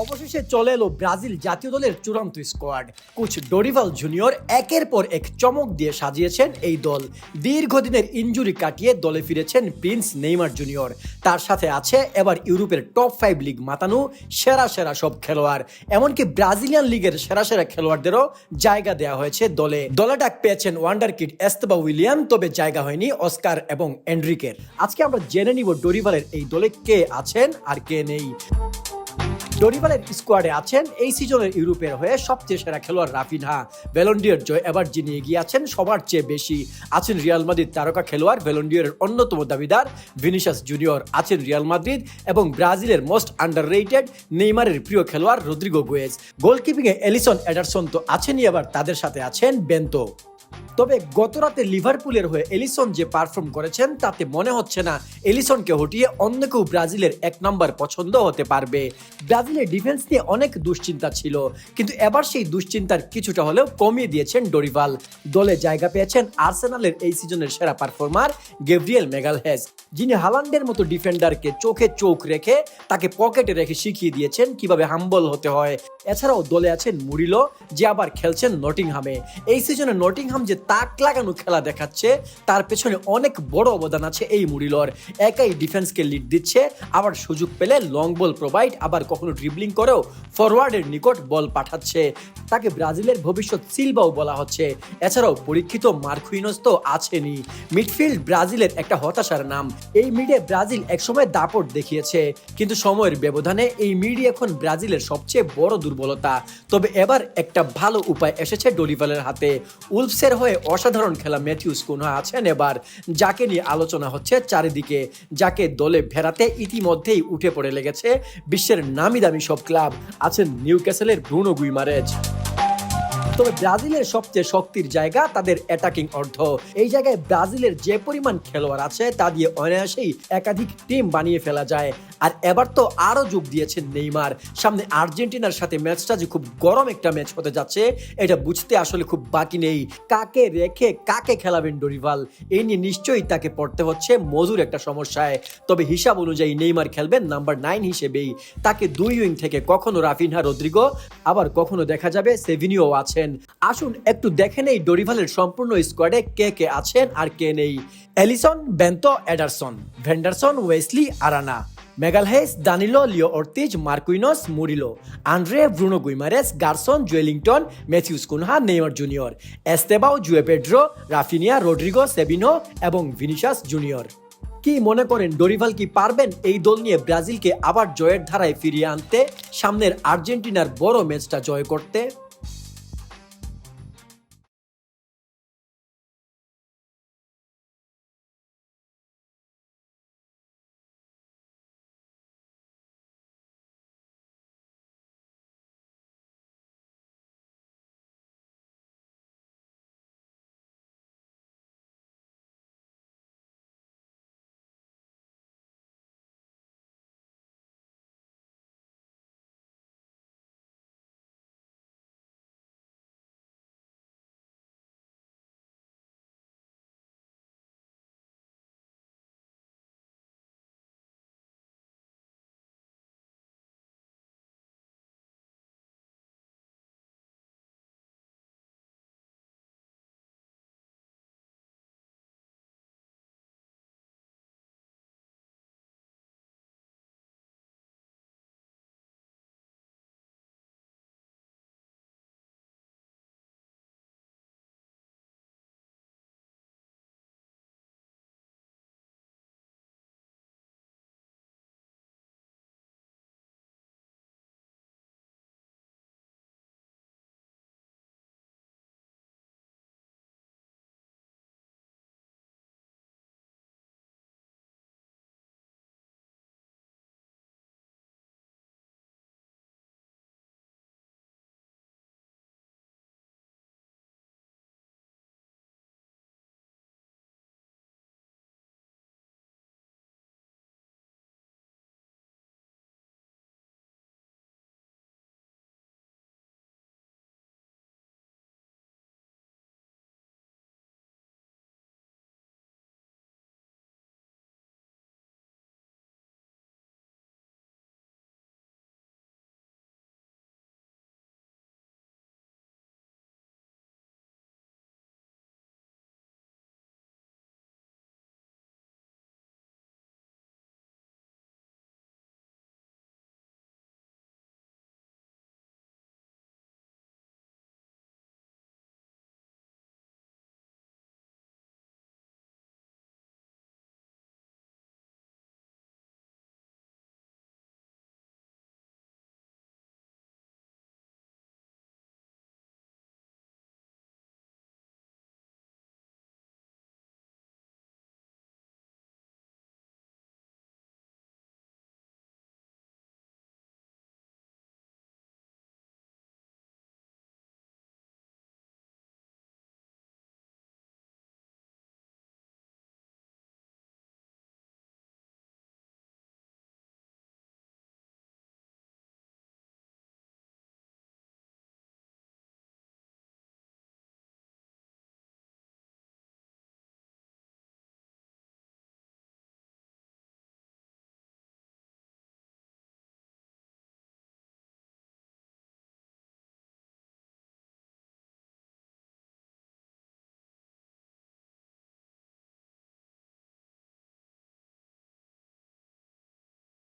অবশেষে চলে এলো ব্রাজিল জাতীয় দলের চূড়ান্ত স্কোয়াড। কোচ ডোরিভাল জুনিয়র একের পর এক চমক দিয়ে সাজিয়েছেন এই দল। দীর্ঘদিনের ইনজুরি কাটিয়ে দলে ফিরেছেন প্রিন্স নেইমার জুনিয়র। তার সাথে আছে এবার ইউরোপের টপ ফাইভ লিগ মাতানো সেরা সেরা সব খেলোয়াড়। এমনকি ব্রাজিলিয়ান লিগের সেরা সেরা খেলোয়াড়দেরও জায়গা দেওয়া হয়েছে দলে। দলে ডাক পেয়েছেন ওয়ান্ডার কিড এস্তবা উইলিয়াম, তবে জায়গা হয়নি অস্কার এবং এন্ড্রিকের আজকে আমরা জেনে নিব ডোরিভালের এই দলে কে আছেন আর কে নেই। ডরিভালের স্কোয়াডে আছেন এই সিজনের ইউরোপের হয়ে সবচেয়ে সেরা খেলোয়াড় রাফিনহা। ভ্যালন্ডিয়ার জয় এবার যিনি এগিয়ে আছেন, সবার চেয়ে বেশি আছেন রিয়াল মাদ্রিদ তারকা খেলোয়াড় ভ্যালন্ডিয়ারের অন্যতম দাবিদার ভিনিশাস জুনিয়র আছেন রিয়াল মাদ্রিদ এবং ব্রাজিলের মোস্ট আন্ডার রেটেড নেইমারের প্রিয় খেলোয়াড় রদ্রিগো গোয়েজ। গোলকিপিংয়ে এলিসন এডারসন তো আছেনই আবার তাদের সাথে আছেন বেন্তো। তবে গত রাতে লিভারপুলের হয়ে এলিসন যে পারফর্ম করেছেন, তাতে মনে হচ্ছে না এলিসনকে হটিয়ে অন্য কেউ ব্রাজিলের এক নম্বর পছন্দ হতে পারবে। ব্রাজিলের ডিফেন্স নিয়ে অনেক দুশ্চিন্তা ছিল, কিন্তু এবার সেই দুশ্চিন্তার কিছুটা হলেও কমিয়ে দিয়েছেন ডোরিভাল। দলে জায়গা পেয়েছেন আর্সেনালের এই সিজনের সেরা পারফর্মার গেব্রিয়েল মেগালহেজ যিনি হালান্ডের মতো ডিফেন্ডারকে চোখে চোখ রেখে তাকে পকেটে রেখে শিখিয়ে দিয়েছেন কীভাবে হাম্বল হতে হয়। এছাড়াও দলে আছেন মুরিলো, যে আবার খেলছেন নটিংহামে। এই সিজনে নটিংহাম যে তাক লাগানো খেলা দেখাচ্ছে, তার পেছনে অনেক বড় অবদান আছে এই মুরিলোর। একাই ডিফেন্সকে লিড দিচ্ছে, আবার সুযোগ পেলে লং বল প্রোভাইড আবার কখনো ড্রিবলিং করেও ফরওয়ার্ডের নিকট বল পাঠাচ্ছে। তাকে ব্রাজিলের ভবিষ্যৎ সিলবাও বলা হচ্ছে। এছাড়াও পরীক্ষিত মার্কুইনস তো আছেনই। মিডফিল্ড ব্রাজিলের একটা হতাশার নাম। এই মিডে ব্রাজিল একসময় দাপট দেখিয়েছে, কিন্তু সময়ের ব্যবধানে এই মিডি এখন ব্রাজিলের সবচেয়ে বড় দুর্বলতা। তবে এবার একটা ভালো উপায় এসেছে ডলিভালের হাতে। উলফসের হয়ে অসাধারণ খেলা ম্যাথিউস কুনহা আছেন এবার। যাকে নিয়ে আলোচনা হচ্ছে চারিদিকে, যাকে দলে ভেড়াতে ইতিমধ্যেই উঠে পড়ে লেগেছে বিশ্বের নামি দামি সব ক্লাব। আছেন নিউ ক্যাসেলের ব্রুনো গুইমারেজ। তবে ব্রাজিলের সবচেয়ে শক্তির জায়গা তাদের অ্যাটাকিং অর্ধ। এই জায়গায় ব্রাজিলের যে পরিমাণ খেলোয়াড় আছে, তা দিয়ে অনায়াসেই একাধিক টিম বানিয়ে ফেলা যায়। আর এবার তো আরও যোগ দিয়েছেন নেইমার। সামনে আর্জেন্টিনার সাথে ম্যাচটা যে খুব গরম একটা ম্যাচ হতে যাচ্ছে, এটা বুঝতে আসলে খুব বাকি নেই। কাকে রেখে কাকে খেলাবেন ডরিভাল? এই নিয়ে নিশ্চয়ই তাকে পড়তে হচ্ছে মজুর একটা সমস্যায়। তবে হিসাব অনুযায়ী নেইমার খেলবেন নাম্বার নাইন হিসেবেই। তাকে দুই উইং থেকে কখনো রাফিনহা রদ্রিগো, আবার কখনো দেখা যাবে সেভিনিও আছেন। আসুন, একটু দেখে নেই ডরিভালের সম্পূর্ণ স্কোয়াডে কে কে আছেন আর কে নেই। Alisson, Bento Ederson Vanderson Wesley, Arana Magalhaes Danilo, Leo Ortiz, Marquinhos, Murillo Andre Bruno Guimaraes, Gerson, Joelinton, Matheus Cunha, Neymar Junior, Estevao, Joao Pedro, Raphinha, Rodrygo, Savinho এবং ভিনিশাস জুনিয়র। কি মনে করেন ডরিভাল কি পারবেন এই দল নিয়ে ব্রাজিলকে আবার জয়ের ধারায় ফিরিয়ে আনতে? সামনের আর্জেন্টিনার বড় ম্যাচটা জয় করতে?